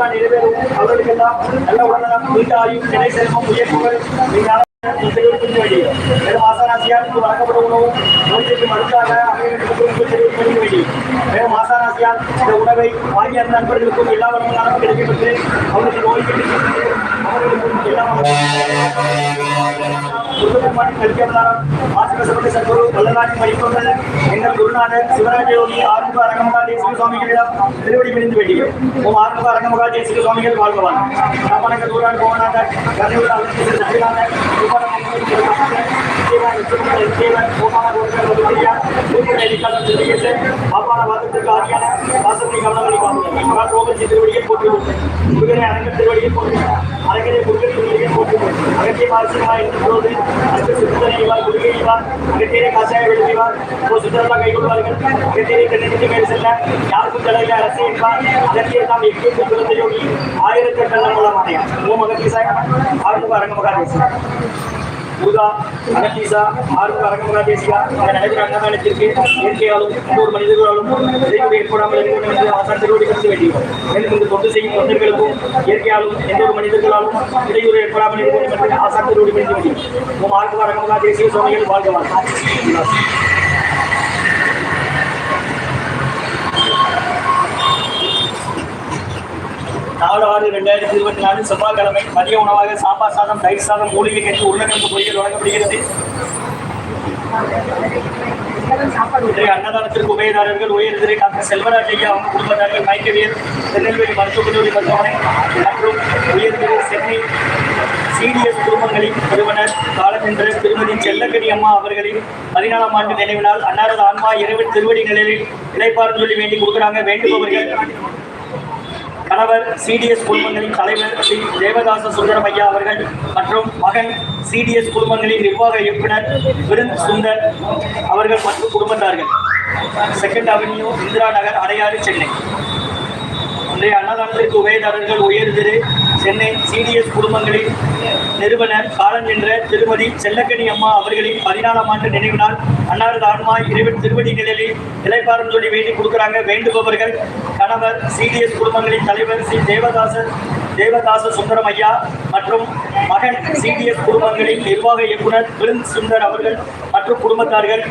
எல்லாம் நிறைவேறும் அவர்களுக்கெல்லாம் நல்ல உடல்நலம் நீண்ட நிலை செல்வம் உயர்வுகள் நீங்கள் மேலும் ஆசாராசியாருக்கு வழங்கப்படும் உணவும் நோய்க்கு மருந்தாக அமைய வேண்டி மேலும் ஆசாராசியால் இந்த உணவை வாங்கிய நண்பர்களுக்கும் எல்லா வளங்களும் கிடைக்கப்பட்டு அவர்களுக்கு நோய் அவர்களுக்கும் எல்லா குருபெருமானின் கல்வியவதாரம் ஆசிரசபதி சத்குரு வல்லநாட்டி மணிக்கொண்ட எங்கள் குருநாதர் சிவராஜ யோகி ஆறுமுக அரங்கமகா தேசிக சுவாமிகளிடம் திருவடி பிரிந்து வேண்டிய ஓம் ஆறுமுக அரங்கமகா தேசிக சுவாமிகள் வாழ்கவான் ராமனக தூரான் கோவநாதர் கர்ணூர் அலட்சி சத்யநாதர் பாப்பாளவாதத்திற்கு ஆகியான ಗಮನದಲ್ಲಿ ಸಮಾಜ ಹೋಗಿ ತಿಳುವಳಿಗೆ ಕೊಟ್ಟಿರುತ್ತೆ ಹುಡುಗನೇ ಅರಗ ತಿಳುವಳಿಗೆ ಕೊಟ್ಟಿಲ್ಲ ಅರಗನೆ ಹುಡುಗ ತಿಳುವಳಿಗೆ ಕೊಟ್ಟಿಲ್ಲ ಅಗತ್ಯ ಮಾನಸಿಕ ಎಂಟುಕೊಳ್ಳೋದ್ರಿ ಅಷ್ಟು ಸುತ್ತಲೇ ಇವಾಗ ಹುಡುಗಿ ಇವಾಗ ಅಗತ್ಯ ಕಷಾಯ ಬೆಳೆದಿವ ಸುಧಾರಣ ಕೈಗೊಳ್ಳುವಾಗ ಅಗತ್ಯ ಕಣ್ಣಿಗೆ ಮೇಳಿಸಲ್ಲ ಯಾರಿಗೂ ತಡೆಯಿಲ್ಲ ರಸೆ ಇಲ್ಲ ಅಗತ್ಯ ನಾವು ಎಷ್ಟು ಕುಂತುಗಳಂತೆ ಹೋಗಿ ಆಯುರ್ವೇದ ಕಣ್ಣ ಮೂಲ ಮಾಡೆಯ ಓಂ ಅಗತ್ಯ ಸಾಯ ಆರು ಅರಂಗ ಮಗ முருகா அகத்தீசா ஆறுமுக அரங்கமகா தேசியா இந்த நடைபெற அன்னதானத்திற்கு இயற்கையாலும் ஒவ்வொரு மனிதர்களாலும் இடையூறு ஏற்படாமல் இருக்க வேண்டும் என்று ஆசான் திருவடி கருத்து வேண்டியவர் மேலும் இந்த தொண்டு செய்யும் தொண்டர்களுக்கும் இயற்கையாலும் எந்த ஒரு மனிதர்களாலும் இடையூறு ஏற்படாமல் இருக்க வேண்டும் என்று ஆசான் திருவடி கருத்து வேண்டியவர் உம் ஆறுமுக அரங்கமகா தேசிய சுவாமிகள் வாழ்க வாழ்க ரெண்டாயிரத்தி இருபத்தி நாலு செவ்வாய்க்கிழமை மதிய உணவாக சாம்பார் சாதம் தயிர் சாதம் மூலிகை கட்டி உருளைக்கிழங்கு பொரியல் வழங்கப்படுகிறது. இன்றைய அன்னதானத்திற்கு உபயதாரர்கள் உயர்திரை டாக்டர் செல்வராஜ் ஐயா அவங்க குடும்பத்தார்கள் மயக்கவியல் திருநெல்வேலி மருத்துவக் கல்லூரி மருத்துவமனை மற்றும் உயர்திரை சென்னை சிடிஎஸ் குடும்பங்களின் நிறுவனர் காலமென்ற திருமதி செல்லக்கடி அம்மா அவர்களின் பதினாலாம் ஆண்டு நினைவினால் அன்னாரது ஆன்மா இரவு திருவடி நிலையில் இளைப்பாறு சொல்லி வேண்டி கொடுக்குறாங்க. வேண்டுபவர்கள் கணவர் சிடிஎஸ் குழுமங்களின் தலைவர் ஸ்ரீ தேவதாச சுந்தரம் ஐயா அவர்கள் மற்றும் மகன் சிடிஎஸ் குழுமங்களின் நிர்வாக இயக்குனர் விருந்த் சுந்தர் அவர்கள் மற்றும் குடும்பத்தார்கள். Second avenue Indira Nagar Adyar Chennai. இன்றைய அன்னதானத்திற்கு உபயதாரர்கள் உயர் சென்னை சிடிஎஸ் குடும்பங்களின் நிறுவனர் காலம் என்ற திருமதி செல்லக்கனி அம்மா அவர்களின் பதினாலாம் ஆண்டு நினைவு நாள் அன்னாரது ஆன்மா இறைவன் திருவடி நிலையில் இலைப்பாரம் சொல்லி வேண்டி கொடுக்குறாங்க. வேண்டுபவர்கள் கணவர் சிடிஎஸ் குடும்பங்களின் தலைவர் ஸ்ரீ தேவதாசன் தேவதாச சுந்தரம் ஐயா மற்றும் மகன் சிடிஎஸ் குடும்பங்களின் நிர்வாக இயக்குனர் விருந்த் சுந்தர் அவர்கள் மற்றும் குடும்பத்தார்கள்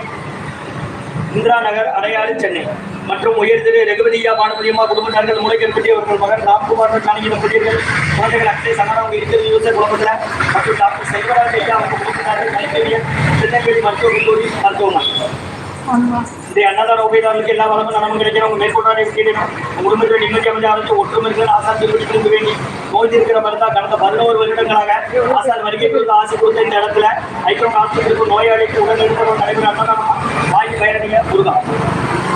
இந்திரா நகர் அடையாறு சென்னை. மற்றும் உயர் திரு ரகுபதியா பானுமதியம்மா குடும்பத்தார்கள் முளைக்கற்பட்டி அவர்கள் மகன் ராம்குமார் காணிக்கிற புதியர்கள் குழந்தைகள் அக்ஷய் சமரம் அவங்க இருக்கிறது யூசர் குடும்பத்தில் மற்றும் டாக்டர் செல்வராஜ் ஐயா அவங்க குடும்பத்தார்கள் கலைக்கவியர் திருநெல்வேலி மருத்துவக் கல்லூரி மருத்துவமனை. இந்த அன்னதான உபயோகங்களுக்கு எல்லா வளமும் நலமும் கிடைக்கணும் உங்க மேற்கொண்டாட கேட்கணும் உங்க குடும்பத்தில் நிம்மதி அமைஞ்ச அரசு ஒற்றுமை ஆசான் திருப்பி திரும்ப வேண்டி நோய்த்திருக்கிற இருக்கிற மருந்தா கடந்த பதினோரு வருடங்களாக ஆசான் வருகை கொடுத்து ஆசை கொடுத்த இந்த இடத்துல ஐக்கியம் ஆஸ்பத்திரிக்கு நோயாளிக்கு உடல் எடுத்து நடைபெற அன்னதானம் வாங்கி பயனடைய முருகா.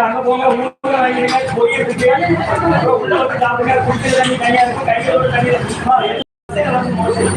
அங்க போங்க ஊருக்கு வாங்கிடுங்க போய் இருக்கு அப்புறம் உள்ள வந்து சாப்பிடுங்க குடிக்கிற தண்ணி தனியா இருக்கு கையோட தண்ணி இருக்குமா எல்லாம் மோசம்.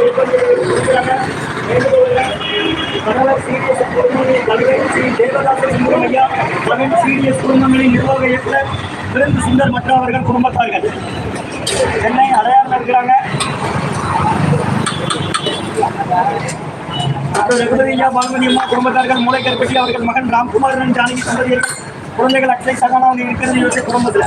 அக்கா சரி சரி அம்மா குடும்பங்களின் நிர்வாக இயக்குனர் விருந்து சுந்தர் மற்ற அவர்கள் குடும்பத்தார்கள் சென்னை அடையாளம் இருக்கிறாங்க டாக்டர் ரகுபதியா பானுமதி அம்மா குடும்பத்தார்கள். மூளைக்கற்பட்டி அவர்கள் மகன் ராம்குமாரன் ஜானகி தம்பதியர்கள் குழந்தைகள் அக்ஷய் சகானா அவங்க இருக்கிறது இவற்றை குடும்பத்தில்.